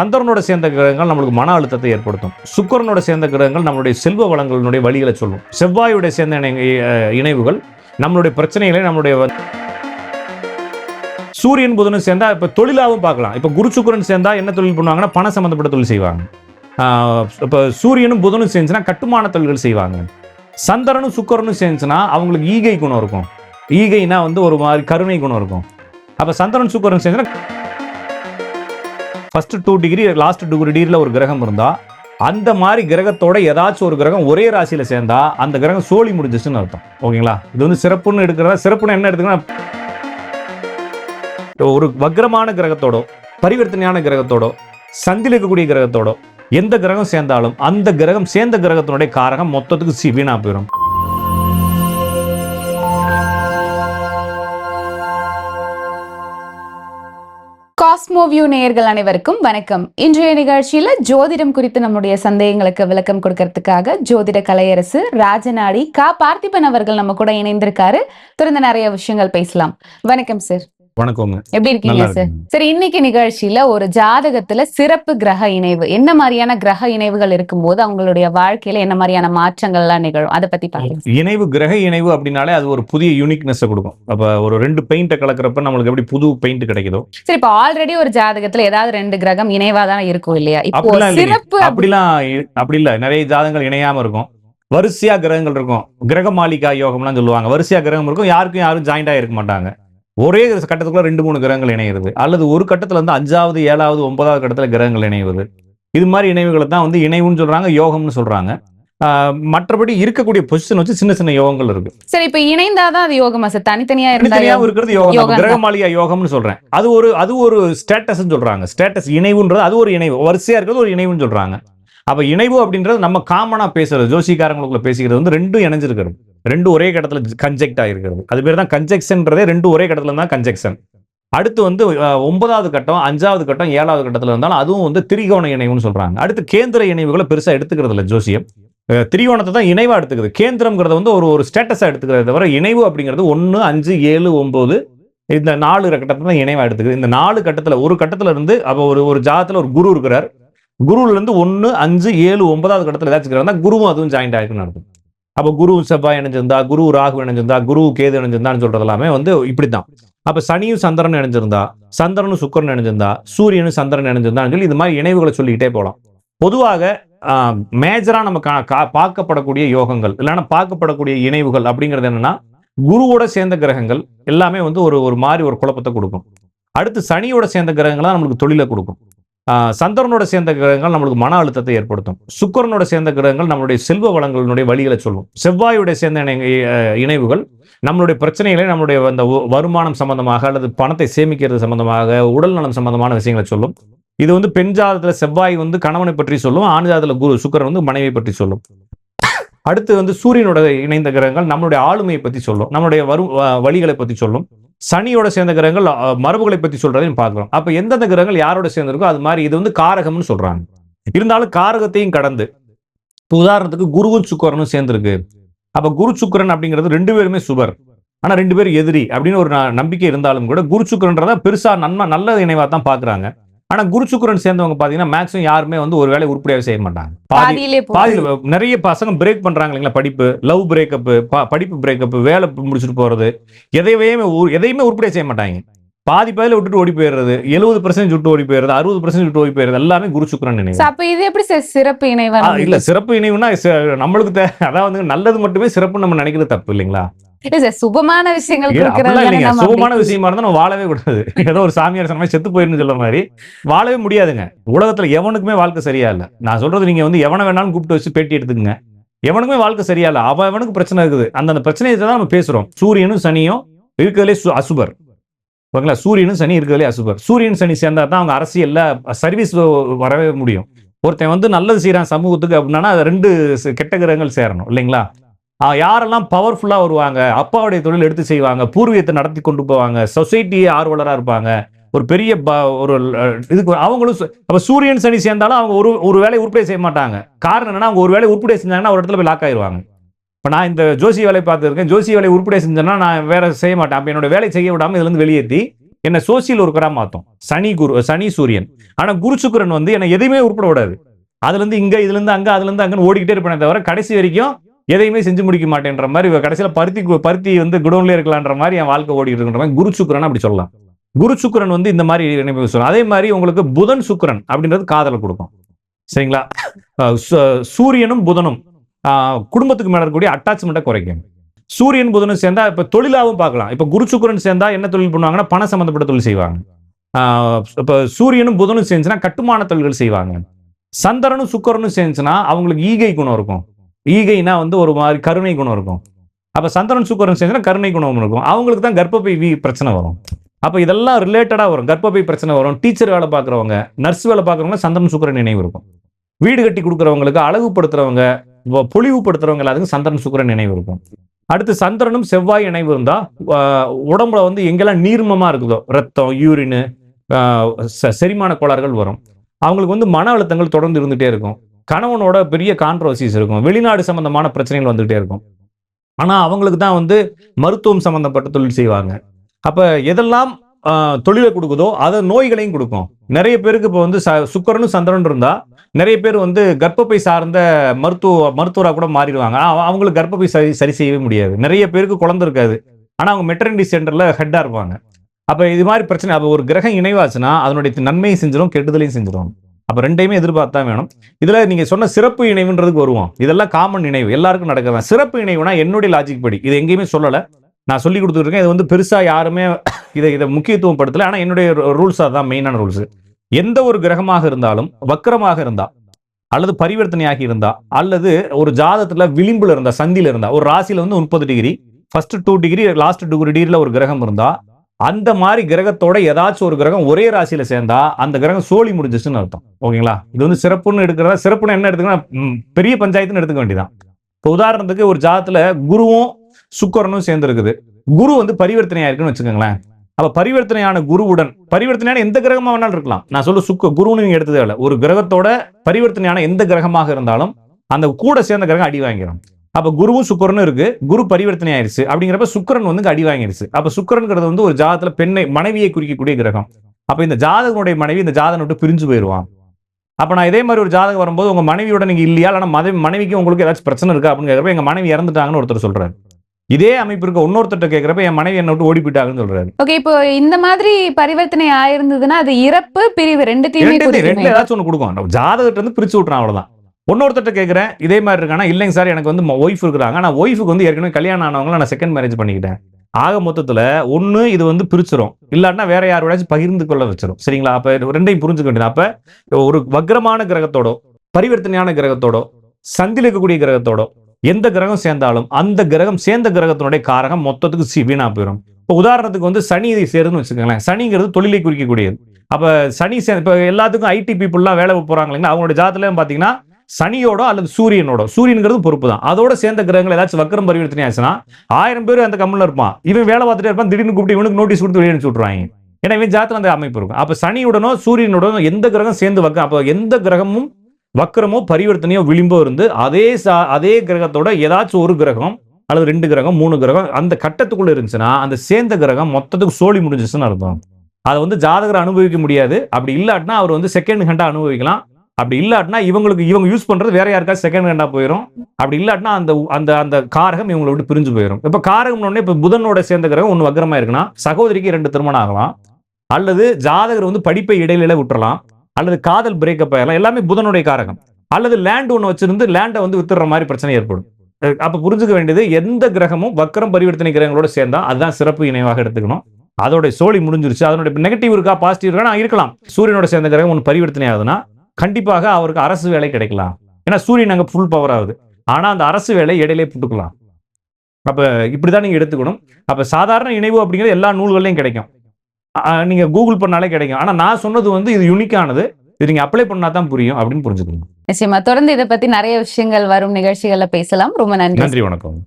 சந்திரனோட சேர்ந்த கிரகங்கள் நம்மளுக்கு மன அழுத்தத்தை ஏற்படுத்தும். சுக்கரனோட சேர்ந்த கிரகங்கள் நம்மளுடைய செல்வ வளங்களினுடைய வழிகளை சொல்லும். செவ்வாயோட சேர்ந்த இணை- இணைவுகள் நம்மளுடைய பிரச்சனைகளை நம்மளுடைய சூரியன் புதனும் சேர்ந்தா இப்ப தொழிலாவும் பார்க்கலாம். இப்ப குரு சுக்கரன் சேர்ந்தா என்ன தொழில் பண்ணுவாங்கன்னா பண சம்பந்தப்பட்ட தொழில் செய்வாங்க. ஆஹ் இப்ப சூரியனும் புதனும் சேர்ந்துச்சுன்னா கட்டுமான தொழில்கள் செய்வாங்க. சந்திரனும் சுக்கரனும் சேர்ந்துச்சுன்னா அவங்களுக்கு ஈகை குணம் இருக்கும். ஈகைனா வந்து ஒரு மாதிரி கருணை குணம் இருக்கும். அப்ப சந்திரன் சுக்கரன் சேர்ந்துன்னா first two degree last two டிகிரியில் ஒரு கிரகம் இருந்தா அந்த மாதிரி கிரகத்தோட ஏதாச்சும் ஒரு கிரகம் ஒரே ராசியில சேர்ந்தா அந்த கிரகம் சோழி முடிஞ்சிச்சுன்னு அர்த்தம். ஓகேங்களா? இது வந்து சிறப்புன்னு எடுக்கிறதா சிறப்புன்னு என்ன எடுத்துக்கன்னா ஒரு வக்ரமான கிரகத்தோட பரிவர்த்தனையான கிரகத்தோட சந்தில் இருக்கக்கூடிய கிரகத்தோட எந்த கிரகம் சேர்ந்தாலும் அந்த கிரகம் சேர்ந்த கிரகத்தினுடைய காரகம் மொத்தத்துக்கு சி வீணாக போயிடும் மூவியூ நேயர்கள் அனைவருக்கும் வணக்கம். இன்றைய நிகழ்ச்சியில ஜோதிடம் குறித்து நம்முடைய சந்தேகங்களுக்கு விளக்கம் கொடுக்கறதுக்காக ஜோதிட கலையரசு ராஜநாடி கா. பார்த்திபன் அவர்கள் நம்ம கூட இணைந்திருக்காரு. தொடர்ந்து நிறைய விஷயங்கள் பேசலாம். வணக்கம் சார் வணக்கங்க. எப்படி இருக்கீங்க சார். சரி இன்னைக்கு நிகழ்ச்சியில ஒரு ஜாதகத்துல சிறப்பு கிரக இணைவு என்ன மாதிரியான கிரக இணைவுகள் இருக்கும்போது அவங்களுடைய வாழ்க்கையில என்ன மாதிரியான மாற்றங்கள் எல்லாம் நிகழும்? அதை பத்தி பாருங்க இணைவு கிரக இணைவு அப்படின்னாலே அது ஒரு புதிய யூனிக்னஸ் கொடுக்கும். அப்ப ஒரு ரெண்டு பெயிண்ட்டை கலக்கிறப்ப நம்மளுக்கு எப்படி புது பெயிண்ட் கிடைக்குதோ. சரி இப்போ ஆல்ரெடி ஒரு ஜாதகத்துல ஏதாவது ரெண்டு கிரகம் இணைவா தான் இருக்கும் இல்லையா? இப்போ. சிறப்பு அப்படி- அப்படிலாம் அப்படி இல்ல. நிறைய ஜாதகங்கள் இணையாம இருக்கும். வரிசையா கிரகங்கள் இருக்கும். கிரக மாளிகா யோகம்லாம் சொல்லுவாங்க. வரிசையா கிரகம் இருக்கும். யாருக்கும் யாரும் ஜாயிண்டா இருக்க மாட்டாங்க. ஒரே கட்டத்துக்குள்ள ரெண்டு மூணு கிரகங்கள் இணையிறது. அல்லது ஒரு கட்டத்துல இருந்து அஞ்சாவது ஏழாவது ஒன்பதாவது கட்டத்துல கிரகங்கள் இணைவது. இது மாதிரி இணைவுகளை தான் வந்து இணைவுன்னு சொல்றாங்க யோகம்னு சொல்றாங்க. மற்றபடி இருக்கக்கூடிய பொசிஷன் வச்சு சின்ன சின்ன யோகங்கள் இருக்கு. சரி இப்ப இணைந்தாதான் அது யோகமா சார்? தனித்தனியா யோகம். இருக்கிறது யோகம் யோகம் தான். கிரக மாளிகா யோகம்னு சொல்றேன். அது ஒரு அது ஒரு ஸ்டேட்டஸ் சொல்றாங்க. ஸ்டேட்டஸ் இணைவுன்றது அது ஒரு இணைவு. வரிசையா இருக்கிறது ஒரு இணைவுன்னு சொல்றாங்க. அப்ப இணைவு அப்படின்றது நம்ம காமனா பேசுறது ஜோசிக்காரங்களுக்குள்ள பேசிக்கிறது வந்து ரெண்டும் இணைஞ்சிருக்கிறது. ரெண்டு ஒரே கடத்துல கன்ஜெக்ட் ஆகிருக்கிறது அது பேர் தான் கன்ஜெக்ஷன்றதே ரெண்டு ஒரே கடத்துல தான் கன்ஜெக்ஷன் அடுத்து வந்து ஒன்பதாவது கட்டம் அஞ்சாவது கட்டம் ஏழாவது கட்டத்தில் இருந்தாலும் அதுவும் வந்து திரிகோண இணைவுன்னு சொல்கிறாங்க அடுத்து கேந்திர இணைவுகளை பெருசாக எடுத்துக்கிறது இல்லை ஜோசியம். திரிகோணத்தை தான் இணைவாக எடுத்துக்குது. கேந்திரம்ங்கிறத வந்து ஒரு ஒரு ஸ்டேட்டஸாக எடுத்துக்கிறத தவிர இணைவு அப்படிங்கிறது ஒன்று அஞ்சு ஏழு ஒம்பது இந்த நாலு கட்டத்தை தான் இணைவாக எடுத்துக்குது. இந்த நாலு கட்டத்தில் ஒரு கட்டத்தில் இருந்து அப்போ ஒரு ஒரு ஜாதத்தில் ஒரு குரு இருக்கிறார். குருவிலேருந்து ஒன்று அஞ்சு ஏழு ஒன்பதாவது கட்டத்தில் ஏதாச்சும் குருவும் அதுவும் ஜாயிண்ட் ஆகிருக்குன்னு நடக்கும் அப்போ குரு செவ்வாய் இணைஞ்சிருந்தா குரு ராகு இணைஞ்சிருந்தா குரு கேது இணைஞ்சிருந்தான்னு சொல்றது எல்லாமே வந்து இப்படித்தான். அப்ப சனியும் சந்திரன் இணைஞ்சிருந்தா சந்திரனும் சுக்கரன் இணைஞ்சிருந்தா சூரியனும் சந்திரன் இணைஞ்சிருந்தான்னு சொல்லி இது மாதிரி இணைவுகளை சொல்லிக்கிட்டே போகலாம் பொதுவாக மேஜரா நம்ம கா- கா- பார்க்கப்படக்கூடிய யோகங்கள் இல்லைன்னா பார்க்கப்படக்கூடிய இணைவுகள் அப்படிங்கிறது என்னன்னா குருவோட சேர்ந்த கிரகங்கள் எல்லாமே வந்து ஒரு ஒரு மாதிரி ஒரு குழப்பத்தை கொடுக்கும். அடுத்து சனியோட சேர்ந்த கிரகங்கள் தான் நம்மளுக்கு தொழிலை கொடுக்கும். சந்திரனோட சேர்ந்த கிரகங்கள் நம்மளுக்கு மன அழுத்தத்தை ஏற்படுத்தும். சுக்கரனோட சேர்ந்த கிரகங்கள் நம்மளுடைய செல்வ வளங்களினுடைய வழிகளை சொல்லும். செவ்வாயோட சேர்ந்த இணை- இணைவுகள் நம்மளுடைய பிரச்சனைகளை நம்மளுடைய அந்த வருமானம் சம்பந்தமாக அல்லது பணத்தை சேமிக்கிறது சம்பந்தமாக உடல் நலம் சம்பந்தமான விஷயங்களை சொல்லும். இது வந்து பெண் ஜாதத்தில் செவ்வாய் வந்து கணவனை பற்றி சொல்லும் ஆண் ஜாதத்தில் குரு சுக்கரன் வந்து மனைவியை பற்றி சொல்லும். அடுத்து வந்து சூரியனோட இணைந்த கிரகங்கள் நம்மளுடைய ஆளுமையை பற்றி சொல்லும் நம்மளுடைய வரும் வழிகளை பத்தி சொல்லும். சனியோட சேர்ந்த கிரகங்கள் அஹ், மரபுகளை பத்தி சொல்றதையும் பார்க்குறோம். அப்போ எந்தெந்த கிரகங்கள் யாரோட சேர்ந்திருக்கோ அது மாதிரி இது வந்து காரகம்னு சொல்றாங்க. இருந்தாலும் காரகத்தையும் கடந்து இப்போ உதாரணத்துக்கு குருவும் சுக்கரனும் சேர்ந்துருக்கு. அப்போ குரு சுக்கரன் அப்படிங்கிறது ரெண்டு பேருமே சுபர். ஆனா ரெண்டு பேரும் எதிரி அப்படின்னு ஒரு ந- நம்பிக்கை இருந்தாலும் கூட குரு சுக்கிரன்றத பெருசா நன்மை நல்ல இணைவாக தான் பாக்குறாங்க ஆனா குரு சுக்கிரன் சேர்ந்தவங்க பாத்தீங்கன்னா மேக்ஸிமம் யாருமே வந்து ஒரு வேலை உருப்படியாவே செய்ய மாட்டாங்க. பாதி பாதியிலே நிறைய பசங்க பிரேக் பண்றாங்க இல்லைங்களா? படிப்பு லவ் பிரேக்கப் படிப்பு பிரேக்கப் வேலை முடிச்சுட்டு போறது. எதையுமே எதையுமே உருப்படியா செய்ய மாட்டாங்க. பாதி பாதியில விட்டுட்டு ஓடி போயிடுறது. எழுபது பர்சன்ட் விட்டு ஓடி போயிடுறது. அறுபது பர்சன்ட் விட்டு ஓடி போயிடுறது. எல்லாமே குரு சுக்கிரன் அப்ப இது எப்படி சிறப்பு இணைவா இல்ல சிறப்பு இணைவுனா நம்மளுக்கு அதாவது நல்லது மட்டுமே சிறப்பு நம்ம நினைக்கிறது தப்பு இல்லைங்களா? சுபமான விஷயங்கள் அப்படி- விஷயமா இருந்தா நம்ம வாழவே கூடாது. ஏதோ ஒரு சாமியார் சொன்ன செத்து போயிருன்னு சொல்ல மாதிரி. வாழவே முடியாதுங்க. உலகத்துல எவனுக்குமே வாழ்க்கை சரியா இல்ல. நான் சொல்றது நீங்க வந்து எவனை வேணாலும் கூப்பிட்டு வச்சு பேட்டி எடுத்துக்கங்க. எவனுக்குமே வாழ்க்கை சரியா இல்ல. அவன் அவனுக்கு பிரச்சனை இருக்குது. அந்த பிரச்சனையை தான் நம்ம பேசுறோம். சூரியனும் சனியும் இருக்கிறதுலே அசுபர். ஓகேங்களா? சூரியனும் சனி இருக்கிறதுலே அசுபர். சூரியன் சனி சேர்ந்தா தான் அவங்க அரசியல்ல சர்வீஸ் வரவே முடியும். ஒருத்தன் வந்து நல்லது செய்யறான் சமூகத்துக்கு அப்படின்னா ரெண்டு கெட்ட கிரகங்கள் சேரணும். இல்லைங்களா? யாரெல்லாம் பவர்ஃபுல்லாக வருவாங்க அப்பாவுடைய தொழில் எடுத்து செய்வாங்க பூர்வீகத்தை நடத்தி கொண்டு போவாங்க சொசைட்டியே ஆர்வலராக இருப்பாங்க ஒரு பெரிய ப- ஒரு இதுக்கு அவங்களும் சு- சூரியன் சனி சேர்ந்தாலும் அவங்க ஒரு ஒரு வேலையை உருப்படியா செய்ய மாட்டாங்க. காரணம் என்னன்னா அவங்க ஒரு வேலையை உருப்படியா செஞ்சாங்கன்னா ஒரு இடத்துல போய் லாக் ஆயிடுவாங்க இப்போ நான் இந்த ஜோசி வேலையை பார்த்துருக்கேன். ஜோசி வேலையை உருப்படியா செஞ்சேன்னா நான் வேற செய்ய மாட்டேன். அப்போ என்னோட வேலை செய்ய விடாமல் இதுலேருந்து வெளியேற்றி என்னை சோசியல் ஒர்க்கரா மாற்றும் சனி குரு சனி சூரியன். ஆனால் குரு சுக்கரன் வந்து என்னை எதையுமே உருப்பட விடாது. அதுலேருந்து இங்கே இதுலேருந்து அங்கே அதுலேருந்து அங்கேன்னு ஓடிக்கிட்டே இருப்பேனே தவிர கடைசி வரைக்கும் எதையுமே செஞ்சு முடிக்க மாட்டேன்ற மாதிரி இவ கடைசியில பருத்தி பருத்தி வந்து குடோன்ல இருக்கலான்ற மாதிரி என் வாழ்க்கை ஓடிட்டு இருக்கிற மாதிரி குரு சுக்கிரன் அப்படி சொல்லலாம். குரு சுக்கரன் வந்து இந்த மாதிரி சொல்லலாம். அதே மாதிரி உங்களுக்கு புதன் சுக்கிரன் அப்படின்றது காதலை கொடுக்கும். சரிங்களா? சூரியனும் புதனும் ஆஹ் குடும்பத்துக்கு மேல இருக்கக்கூடிய அட்டாச்மெண்ட்டை குறைக்கும். சூரியன் புதனும் சேர்ந்தா இப்ப தொழிலாவும் பார்க்கலாம். இப்ப குரு சுக்கிரன் சேர்ந்தா என்ன தொழில் பண்ணுவாங்கன்னா பண சம்பந்தப்பட்ட தொழில் செய்வாங்க. இப்போ இப்ப சூரியனும் புதனும் சேர்ந்துச்சுன்னா கட்டுமான தொழில்கள் செய்வாங்க. சந்திரனும் சுக்கரனும் சேர்ந்துச்சுன்னா அவங்களுக்கு ஈகை குணம் இருக்கும். ஈகைனா வந்து ஒரு மாதிரி கருணை குணம் இருக்கும். அப்போ சந்திரன் சுக்கரன் சேர்ந்துச்சுன்னா கருணை குணம் இருக்கும். அவங்களுக்கு தான் கர்ப்பப்பை வீ பிரச்சனை வரும். அப்போ இதெல்லாம் ரிலேட்டடாக வரும். கர்ப்பப்பை பிரச்சனை வரும். டீச்சர் வேலை பார்க்குறவங்க நர்ஸ் வேலை பார்க்குறவங்க சந்திரன் சுக்கரன் நினைவு இருக்கும். வீடு கட்டி கொடுக்குறவங்களுக்கு அழகுபடுத்துறவங்க பொழிவுபடுத்துறவங்க பொலிவுபடுத்துறவங்க எல்லாத்துக்கும் சந்திரன் சுக்கிரன் நினைவு இருக்கும். அடுத்து சந்திரனும் செவ்வாய் இணைவு இருந்தால் உடம்புல வந்து எங்கெல்லாம் நீர்மமாக இருக்குதோ ரத்தம் யூரின் செரிமான கோளாறுகள் வரும். அவங்களுக்கு வந்து மன அழுத்தங்கள் தொடர்ந்து இருந்துகிட்டே இருக்கும். கணவனோட பெரிய கான்ட்ரவர்சிஸ் இருக்கும். வெளிநாடு சம்பந்தமான பிரச்சனைகள் வந்துகிட்டே இருக்கும். ஆனால் அவங்களுக்கு தான் வந்து மருத்துவம் சம்மந்தப்பட்ட தொழில் செய்வாங்க. அப்போ எதெல்லாம் தொழிலை கொடுக்குதோ அதை நோய்களையும் கொடுக்கும். நிறைய பேருக்கு இப்போ வந்து ச- சுக்கரனும் சந்திரன் இருந்தால் நிறைய பேர் வந்து கர்ப்பப்பை சார்ந்த மருத்துவ மருத்துவராக கூட மாறிடுவாங்க. அவங்களுக்கு கர்ப்பப்பை சரி சரி செய்யவே முடியாது. நிறைய பேருக்கு குழந்தை இருக்காது. ஆனால் அவங்க மெட்டர்னிட்டி சென்டரில் ஹெட்டாக இருப்பாங்க. அப்போ இது மாதிரி பிரச்சனை அப்போ ஒரு கிரகம் இணைவாச்சுன்னா அதனுடைய நன்மையும் செஞ்சிடும் கெட்டுதலையும் செஞ்சிடும் அப்போ ரெண்டையுமே எதிர்பார்த்தா வேணும். இதில் நீங்கள் சொன்ன சிறப்பு இணைவுன்றதுக்கு வருவோம். இதெல்லாம் காமன் இணைவு. எல்லாருக்கும் நடக்கிறதா சிறப்பு இணைவுனா என்னுடைய லாஜிக் படி. இது எங்கேயுமே சொல்லலை. நான் சொல்லி கொடுத்துருக்கேன். இது வந்து பெருசாக யாருமே இதை இதை முக்கியத்துவம் படுத்தலை. ஆனால் என்னுடைய ரூல்ஸ் அதுதான் மெயினான ரூல்ஸ் எந்த ஒரு கிரகமாக இருந்தாலும் வக்கரமாக இருந்தா அல்லது பரிவர்த்தனையாகி இருந்தா அல்லது ஒரு ஜாதத்தில் விளிம்புல இருந்தா சந்தியில் இருந்தா ஒரு ராசியில் வந்து முப்பது degree first two degree last two டிகிரில ஒரு கிரகம் இருந்தால் அந்த மாதிரி கிரகத்தோட ஏதாச்சும் ஒரு கிரகம் ஒரே ராசியில் சேர்ந்தா அந்த கிரகம் சோழி முடிஞ்சிச்சுன்னு அர்த்தம். ஓகேங்களா? இது வந்து சிறப்புன்னு எடுக்கிறதா சிறப்புன்னு என்ன எடுத்துக்கன்னா பெரிய பஞ்சாயத்துன்னு எடுத்துக்க வேண்டியதான் இப்போ உதாரணத்துக்கு ஒரு ஜாதத்துல குருவும் சுக்கரனும் சேர்ந்துருக்குது. குரு வந்து பரிவர்த்தனை இருக்குன்னு வச்சுக்கோங்களேன். அப்போ பரிவர்த்தனையான குருவுடன் பரிவர்த்தனையான எந்த கிரகமாக வேணாலும் இருக்கலாம். நான் சொல்ல சுக்க குருன்னு நீங்கள் எடுத்ததே இல்லை. ஒரு கிரகத்தோட பரிவர்த்தனையான எந்த கிரகமாக இருந்தாலும் அந்த கூட சேர்ந்த கிரகம் அடி வாங்கிடும் அப்ப குருவும் சுக்கரனும் இருக்கு. குரு பரிவர்த்தனை ஆயிருச்சு. அப்படிங்கிறப்ப சுக்கிரன் வந்து அடி வாங்கிருச்சு. அப்ப சுக்கிரன்ங்கிறது வந்து ஒரு ஜாதத்துல பெண்ணை மனைவியை குறிக்கக்கூடிய கிரகம். அப்ப இந்த ஜாதகனுடைய மனைவி இந்த ஜாதகம் விட்டு பிரிஞ்சு போயிடுவான் அப்ப நான் இதே மாதிரி ஒரு ஜாதகம் வரும்போது உங்க மனைவியோட நீங்க இல்லையா? இல்லைன்னா மனைவி மனைவிக்கு உங்களுக்கு ஏதாச்சும் பிரச்சனை இருக்கா? அப்படின்னு கேட்கறப்ப எங்க மனைவி இறந்துட்டாங்கன்னு ஒருத்தர் சொல்றாரு. இதே அமைப்பு இருக்க. இன்னொருத்தர்ட்ட கேட்கறப்ப என் மனைவி என்னை விட்டு ஓடி போயிட்டாங்கன்னு சொல்றாரு. ஓகே இப்போ இந்த மாதிரி பரிவர்த்தனை ஆயிருந்ததுன்னா அது இறப்பு பிரிவு ரெண்டுத்தையுமே ரெண்டு ஏதாச்சும் ஒன்று கொடுக்கும். ஜாதகத்தை வந்து பிரிச்சு விட்றான் அவ்வளவுதான். இன்னொருத்தட்ட கேட்குறேன் இதே மாதிரி இருக்கானா? இல்லைங்க சார் எனக்கு வந்து ஒய்ஃப் இருக்கிறாங்க. நான் ஒய்ஃபுக்கு வந்து ஏற்கனவே கல்யாணம் ஆனவங்கள நான் செகண்ட் மேரேஜ் பண்ணிக்கிட்டேன். ஆக மொத்தத்தில் ஒன்று இது வந்து பிரிச்சிரும். இல்லாட்டினா வேற யாரோடாச்சும் பகிர்ந்து கொள்ள வச்சிரும். சரிங்களா? அப்போ ரெண்டையும் புரிஞ்சுக்க வேண்டியது. அப்போ ஒரு வக்ரமான கிரகத்தோட பரிவர்த்தனையான கிரகத்தோட சந்தில் இருக்கக்கூடிய கிரகத்தோட எந்த கிரகம் சேர்ந்தாலும் அந்த கிரகம் சேர்ந்த கிரகத்தினுடைய காரகம் மொத்தத்துக்கு சி வீணா போயிடும் இப்போ உதாரணத்துக்கு வந்து சனி இதை சேருன்னு வச்சுக்கோங்களேன். சனிங்கிறது தொழிலை குறிக்கக்கூடியது. அப்போ சனி சே இப்போ எல்லாத்துக்கும் ஐடி பீப்புளெலாம் வேலை போகிறாங்க இல்லைங்களா? அவங்களோட ஜாதத்துலேயும் பார்த்தீங்கன்னா சனியோட அல்லது சூரியனோட சூரியனுங்கிறது பொறுப்பு தான் அதோட சேர்ந்த கிரகங்கள் ஏதாச்சும் வக்கரம் பரிவர்த்தனை ஆச்சுன்னா ஆயிரம் பேர் அந்த கம்மலில் இருப்பான். இவன் வேலை பார்த்துட்டே இருப்பான் திடீர்னு கூப்பிட்டு இவனுக்கு நோட்டீஸ் கொடுத்து வெளியே அனுப்பிச்சு ஏன்னா இவன் ஜாதத்துல அந்த அமைப்பு இருக்கும். அப்போ சனியுடனோ சூரியனுடனோ எந்த கிரகம் சேர்ந்து வக்க அப்போ எந்த கிரகமும் வக்கரமோ பரிவர்த்தனையோ விளிம்போ இருந்து அதே சா- அதே கிரகத்தோட ஏதாச்சும் ஒரு கிரகம் அல்லது ரெண்டு கிரகம் மூணு கிரகம் அந்த கட்டத்துக்குள்ளே இருந்துச்சுன்னா அந்த சேர்ந்த கிரகம் மொத்தத்துக்கு சோழி முடிஞ்சிச்சுன்னு அர்த்தம். அதை வந்து ஜாதகரை அனுபவிக்க முடியாது. அப்படி இல்லாட்டினா அவர் வந்து செகண்ட் ஹேண்டாக அனுபவிக்கலாம். அப்படி இல்லாட்டினா இவங்களுக்கு இவங்க யூஸ் பண்றது வேற யாருக்கா செகண்ட் ஹேண்டாக போயிடும் அப்படி இல்லாட்டினா அந்த அந்த அந்த காரகம் இவங்களை விட்டு பிரிஞ்சு போயிடும் இப்ப காரகம் இப்போ இப்ப புதனோட சேர்ந்த கிரகம் ஒன்று வக்ரமா இருக்குன்னா சகோதரிக்கு ரெண்டு திருமணம் ஆகலாம். அல்லது ஜாதகர் வந்து படிப்பை இடையில விட்டுறலாம். அல்லது காதல் பிரேக்கப் ஆகலாம் எல்லாமே புதனுடைய காரகம். அல்லது லேண்ட் ஒன்று வச்சிருந்து லேண்டை வந்து வித்துற மாதிரி பிரச்சனை ஏற்படும். அப்போ அப்ப புரிஞ்சுக்க வேண்டியது எந்த கிரகமும் வக்கரம் பரிவர்த்தனை கிரகங்களோட சேர்ந்தா அதுதான் சிறப்பு இணைவாக எடுத்துக்கணும். அதோட சோழி முடிஞ்சிருச்சு. அதனுடைய நெகட்டிவ் இருக்கா பாசிட்டிவ் இருக்கா நான் இருக்கலாம். சூரியனோட சேர்ந்த கிரகம் ஒன்று பரிவர்த்தனை ஆகுதுன்னா கண்டிப்பாக அவருக்கு அரசு வேலை கிடைக்கலாம். ஏன்னா சூரியன் அங்கே ஃபுல் பவர் ஆகுது. ஆனா அந்த அரசு வேலை இடையிலே புட்டுக்கலாம். அப்ப இப்படிதான் நீங்க எடுத்துக்கணும். அப்ப சாதாரண இணைவு அப்படிங்கிறது எல்லா நூல்கள்லையும் கிடைக்கும். அஹ் நீங்க கூகுள் பண்ணாலே கிடைக்கும். ஆனா நான் சொன்னது வந்து இது யுனிக்கானது இது நீங்க அப்ளை பண்ணா தான் புரியும் அப்படின்னு புரிஞ்சுக்கணும். நிச்சயமா. தொடர்ந்து இதை பத்தி நிறைய விஷயங்கள் வரும் நிகழ்ச்சிகள்ல பேசலாம். ரொம்ப நன்றி. நன்றி வணக்கம்.